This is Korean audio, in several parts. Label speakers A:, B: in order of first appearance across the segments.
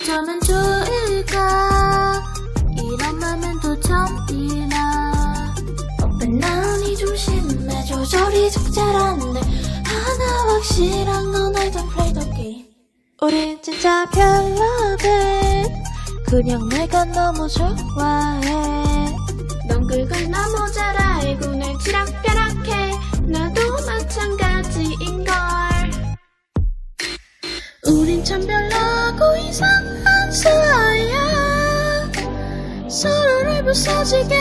A: 넌 어쩌면 좋을까? 이런 맘엔 또 처음이라 오빠 나은이 좀 심해 조절이 적절한데 하나 확실한 건 don't play the game. 우린 진짜 별로돼 그냥 내가 너무 좋아해. 넌 그걸 너무 잘 알고 날 치락펴락해 부서지게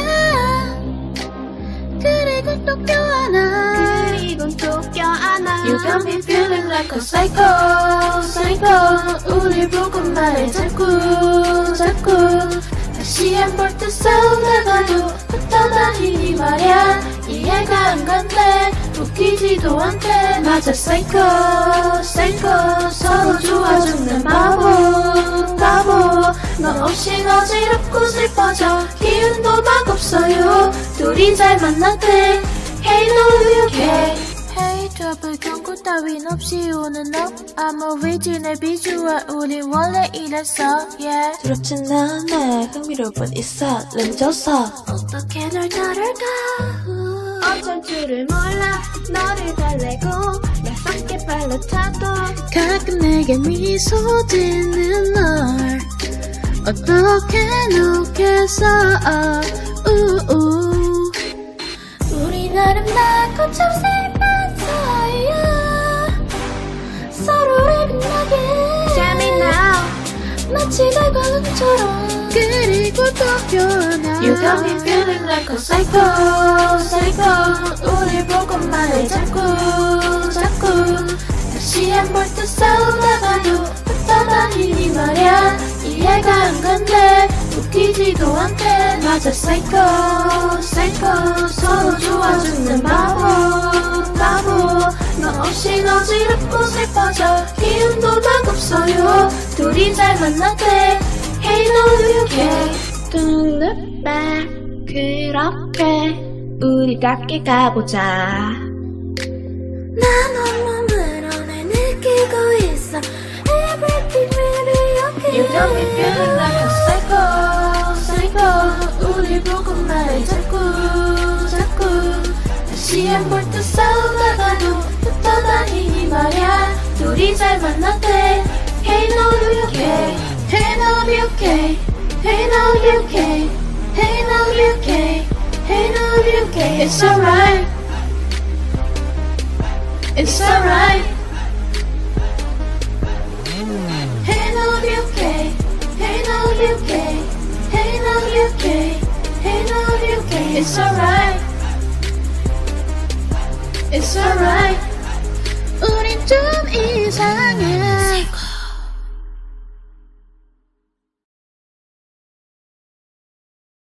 A: 그리고 또 껴안아. 그리고 또 껴안아. You got me feeling like a psycho psycho. 우릴 보고 말해 자꾸 자꾸. 다시 한번 또 싸우다가도 흩어다니니 말야. 이해가 안 간대. 웃기지도 않대. 맞아 psycho psycho. 서로 좋아 죽는 바보 바보. 너 없인 어지럽고 슬퍼져 둘이 잘 만났대. Hey no you okay Hey trouble 경고 따윈 없이 오는 너. 아무 위진의 비주얼 우린 원래 이랬어. Yeah.
B: 두렵진 않네 흥미로운 이 설렘져서.
A: 어떻게 널 다룰까? 어쩔 줄을 몰라. 너를 달래고 낯설게 발라차도. 가끔 내게 미소 짓는 널. 어떻게 놓겠어? 우우 우리 아름답고 참 슬픈 사이야. 서로를 빛나게. Tell me now 마치 달광처럼. 그리고 또 변화. You got me feeling like a psycho. Psycho. 우릴 보고 말해 자꾸 자꾸 다시 한번 또 싸우 지도 않대 맞아 psycho psycho 서로 좋아 죽는 바보 바보 너 없인 어지럽고 슬퍼져 기운도 막 없어요 둘이 잘 만났대 Hey no you Don't look back 그렇게 우리 닿게 가보자 난넌 몸으로 날 느끼고 있어 Everything really okay You got me feeling 시 한번 또 싸우다가도 흩어다니니 말야 둘이 잘 만났대 Hey no you okay Hey no you okay Hey no you okay Hey no you okay Hey no you okay It's alright It's alright Hey no you okay Hey no you okay Hey no you okay Hey no you okay It's alright It's alright 우린 좀 이상해